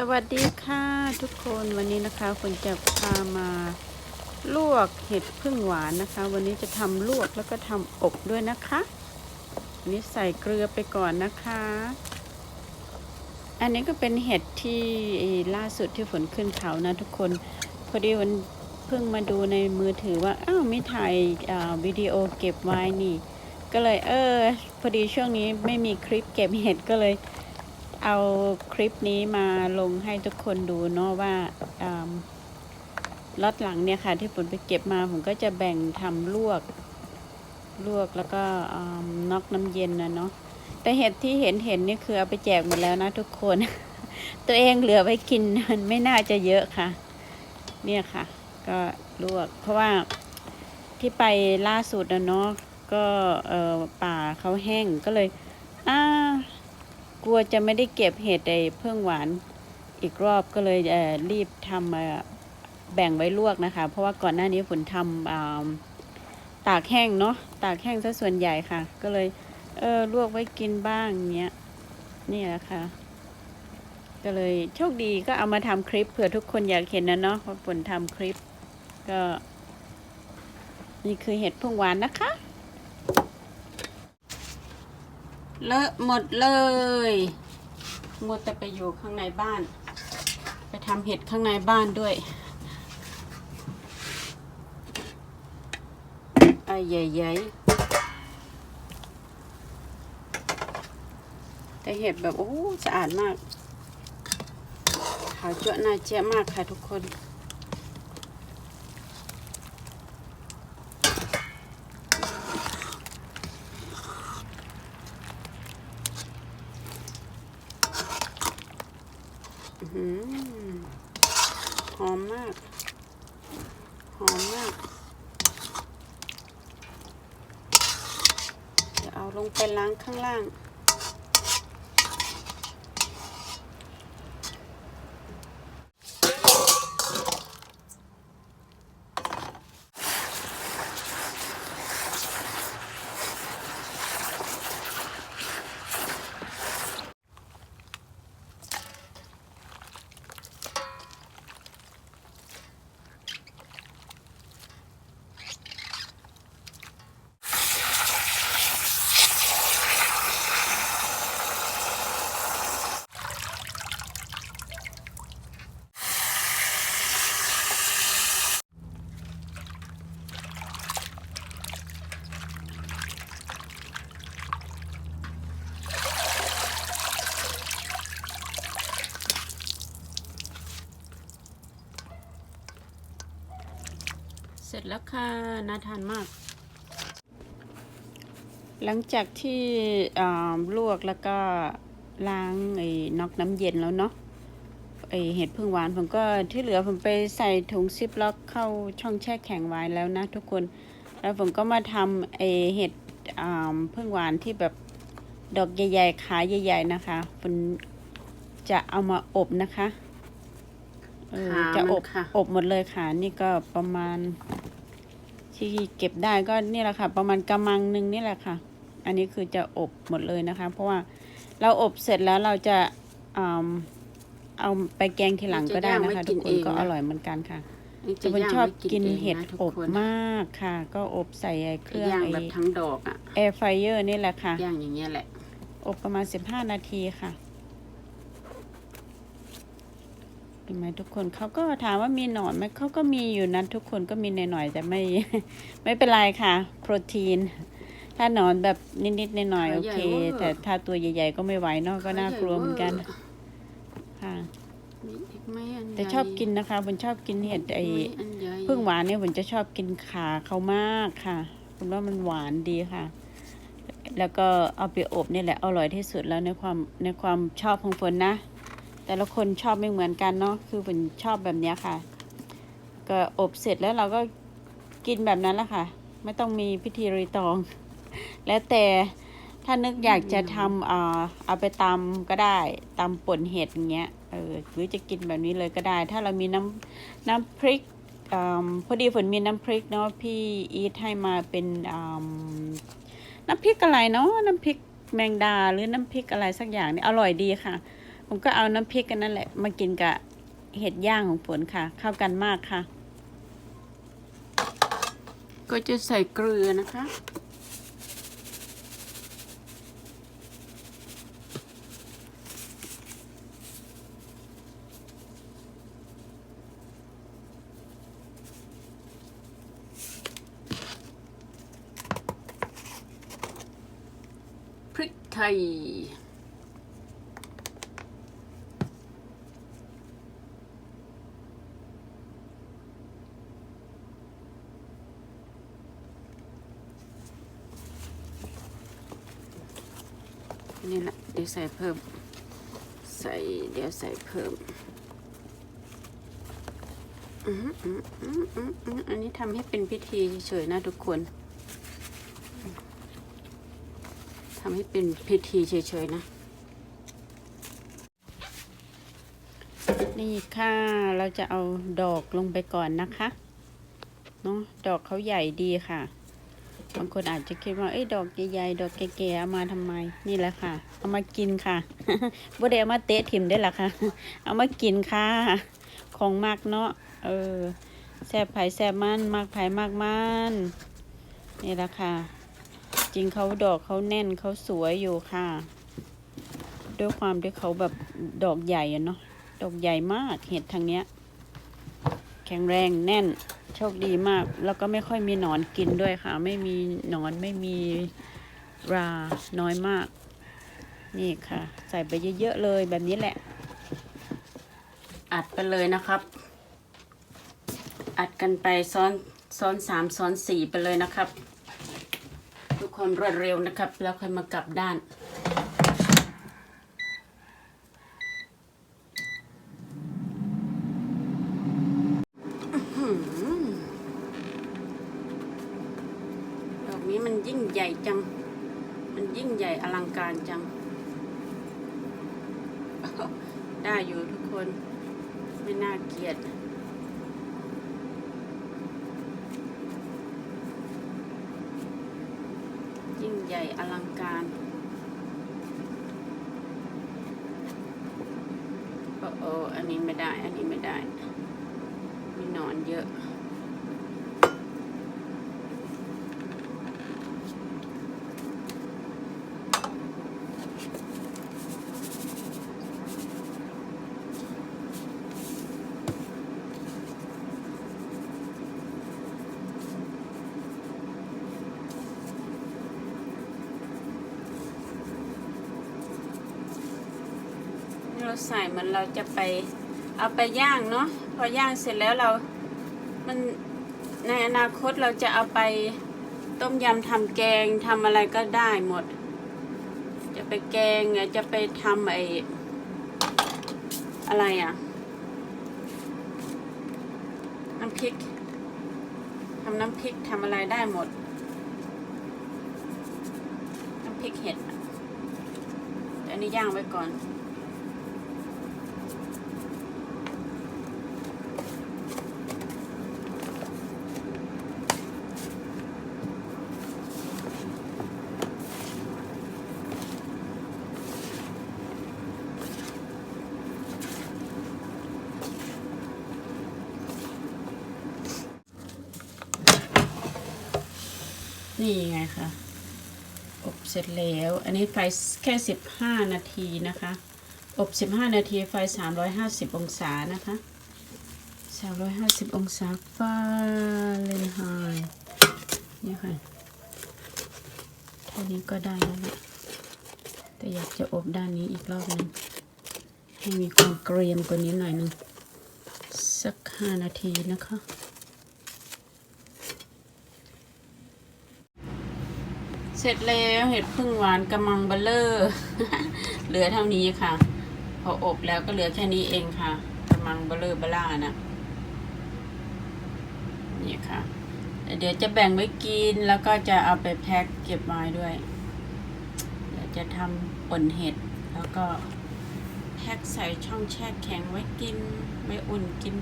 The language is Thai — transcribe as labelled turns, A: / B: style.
A: สวัสดีค่ะทุกคนวันนี้นะคะฝนจะพามาลวกเห็ดพึ่งหวานนะคะ วันนี้จะทำลวกแล้วก็ทำอบด้วยนะคะอันนี้ใส่เกลือไปก่อนนะคะ อันนี้ก็เป็นเห็ดที่ล่าสุดที่ฝนขึ้นเขานะทุกคนพอดีวันเพิ่งมาดูในมือถือว่าอ้าวไม่ถ่ายาวิดีโอเก็บไว้นี่ ก็เลยเออพอดีช่วงนี้ไม่มีคลิปเก็บเห็ดก็เลย เอาคลิปนี้มาลงให้ทุกคนดูเนาะว่าล็อตหลังเนี่ยค่ะ ที่ผมไปเก็บมาผมก็จะแบ่งทำลวกลวกแล้วก็อ่านอกน้ำเย็นนะเนาะแต่เห็ดที่เห็นเห็นนี่คือเอาไปแจกหมดแล้วนะทุกคน ตัวเองเหลือไว้กินมันไม่น่าจะเยอะค่ะ เนี่ยค่ะ ก็ลวก เพราะว่าที่ไปล่าสุดนะเนาะก็ป่าเขาแห้งก็เลย กลัวจะไม่ได้เก็บเห็ดไอ้เพิ่งหวานอีกรอบก็เลยเรีบทำมาแบ่งไว้ลวกนะคะ เพราะว่าก่อนหน้านี้ฝนทำาตากแห้งเนาะตากแห้งซะส่วนใหญ่ค่ะ ก็เลยเออลวกไว้กินบ้างเงี้ยนี่แหละค่ะ ก็เลยโชคดีก็เอามาทำคลิปเผื่อทุกคนอยากเห็นนะเนาะว่าฝนทำคลิปก็ นี่คือเห็ดพึ่งหวานนะคะ เลอะหมดเลยมัวแต่ไปอยู่ข้างในบ้าน ไปทำเห็ดข้างในบ้านด้วยไอ้ใหญ่ๆแต่เห็ดแบบโอ้สะอาดมาก ขาวจั่วน่าเจ๊ยะมากค่ะทุกคน อื้อหือหอมมาก หอมมาก จะเอา ลงไปล้างข้างล่าง ร็จแล้วค่ะน่าทานมาก หลังจากที่อ่าลวกแล้วก็ล้างไอ้นอกน้ำเย็นแล้วเนาะไอเห็ดพึ่งหวานผมก็ที่เหลือผมไปใส่ถุงซิปล็อกเข้าช่องแช่แข็งไว้แล้วนะทุกคน แล้วผมก็มาทำไอเห็ดอ่าพึ่งหวานที่แบบดอกใหญ่ๆขาใหญ่ๆนะคะผมจะเอามาอบนะคะเออ
B: ขา
A: จะ
B: มัน
A: อบ
B: ค่ะ
A: อบหมดเลยค่ะ นี่ก็ประมาณ ที่เก็บได้ก็นี่แหละค่ะ ประมาณกำมังหนึ่งนี่แหละค่ะ อันนี้คือจะอบหมดเลยนะคะ เพราะว่าเราอบเสร็จแล้วเราจะอ่าเอาไปแกงทีหลังก็ได้นะคะ ทุกคนก็อร่อยเหมือนกันค่ะ
B: นี่
A: จะ
B: จะ
A: เป็น
B: ย่าง
A: ชอบ
B: ไว้
A: กิน
B: อง
A: เห็ดะ
B: ทุก
A: อบ
B: คน
A: มากค่ะ ก็อบใส่ไอ้เครื่อง
B: ย่าง
A: ไอ้
B: แบบทั้งดอกอะ
A: แอร์ไฟเออร์นี่แหละค่ะ
B: ย่างอย่างเงี้ยแหละ
A: อบประมาณ15นาทีค่ะ เห็นไหมทุกคนเขาก็ถามว่ามีหนอนไหมเขาก็มีอยู่นะทุกคนก็มีหน่อยๆแต่ไม่ไม่เป็นไรค่ะ โปรตีน ถ้าหนอนแบบนิดๆหน่อยๆโอเค แต่ถ้าตัวใหญ่ๆก็ไม่ไหวเนาะก็น่ากลัวเหมือนกันค่ะ
B: มีอีกไหมอัน
A: แต่ชอบกินนะคะผมชอบกินเห็ดไอ้
B: มีอันใหญ่
A: พึ่งหวานเนี่ยผมจะชอบกินขาเขามากค่ะผมว่ามันหวานดีค่ะ แล้วก็เอาไปอบนี่แหละอร่อยที่สุดแล้วในความในความชอบของฝนนะ แต่ละคนชอบไม่เหมือนกันเนาะคือฝนชอบแบบนี้ค่ะ ก็อบเสร็จแล้วเราก็กินแบบนั้นแหละค่ะ ไม่ต้องมีพิธีรีตอง แล้วแต่ถ้านึกอยากจะทำอ่าเอาไปตำก็ได้ตำป่นเห็ดอย่างเงี้ยเออหรือจะกินแบบนี้เลยก็ได้ ถ้าเรามีน้ำน้ำพริกอพอดีฝนมีน้ำพริกเนาะพี่อีทให้มาเป็นอ่าน้ำพริกอะไรเนาะน้ำพริกแมงดาหรือน้ำพริกอะไรสักอย่างนี่อร่อยดีค่ะ ผมก็เอาน้ำพริกกันนั่นแหละ มากินกับเห็ดย่างของฝนค่ะ เข้ากันมากค่ะ
B: ก็จะใส่เกลือนะคะ พริกไทย นี่แหละเดี๋ยวใส่เพิ่ม ใส่เดี๋ยวใส่เพิ่มอืมอืมอืมอืมอืมอันนี้ทำให้เป็นพิธีเฉยๆนะทุกคนทำให้เป็นพิธีเฉยๆนะ
A: นี่ค่ะเราจะเอาดอกลงไปก่อนนะคะเนาะดอกเขาใหญ่ดีค่ะ บางคนอาจจะคิดว่าเอ้ยดอกใหญ่ๆดอกแก่ๆเอามาทำไมนี่แหละค่ะ เอามากินค่ะบ่ได้เอามาเตะถิ่มได้หรอคะเอามากินค่ะ ของมากเนาะเออแซ่บไผ่แซ่บมันมากไผ่มากมันนี่แหละค่ะ จริงเขาดอกเขาแน่นเขาสวยอยู่ค่ะ ด้วยความที่เขาแบบดอกใหญ่อะเนาะดอกใหญ่มากเห็ดทางเนี้ย แข็งแรงแน่น โชคดีมาก แล้วก็ไม่ค่อยมีหนอนกินด้วยค่ะ ไม่มีหนอนไม่มีราน้อยมาก นี่ค่ะ ใส่ไปเยอะๆเลยแบบนี้แหละ
B: อัดไปเลยนะครับ อัดกันไปซ้อนซ้อนสามซ้อนสี่ไปเลยนะครับ ทุกคนรวดเร็วนะครับ แล้วค่อยมากลับด้าน ดอกนี้มันยิ่ง ใหญ่จัง มันยิ่งใหญ่อลังการจัง ได้อยู่ทุกคน ไม่น่าเกลียดยิ่งใหญ่อลังการโอ้โออันนี้ไม่ได้ อันนี้ไม่ได้ มีนอนเยอะ เราใส่เหมันเราจะไปเอาไปย่างเนาะพอย่างเสร็จแล้วเรา มันในอนาคตเราจะเอาไปต้มยำทำแกงทำอะไรก็ได้หมด จะไปแกงจะไปทำไออะไรอะน้ำพริกทำน้ำพริกทำอะไรได้หมด น้ำพริกเห็ดอะแต่อันนี้ย่างไว้ก่อน นี่ไงค่ะอบเสร็จแล้ว อันนี้ไฟแค่สิบห้านาทีนะคะ อบสิบห้านาทีไฟสามร้อยห้าสิบองศานะคะสามร้อยห้าสิบองศาฟาเรนไฮต์นี่ค่ะเท่านี้ก็ได้แล้วแหละแต่อยากจะอบด้านนี้อีกรอบหนึงให้มีความเกรียมกว่านี้หน่อยหนึงสักห้านาทีนะคะ เส ร็จแล้วเห็ดพึ่งหวานกำมังเบลเลอร์เหลือเท่านี้ค่ะ พออบแล้วก็เหลือแค่นี้เองค่ะกำมังเบลเลอร์เบล่านะนี่ค่ะ เดี๋ยวจะแบ่งไว้กินแล้วก็จะเอาไปแพ็คเก็บไว้ด้วย เดี๋ยวจะทำป่นเห็ดแล้วก็แพ็คใส่ช่องแช่แข็งไว้กินไว้อุ่นกิน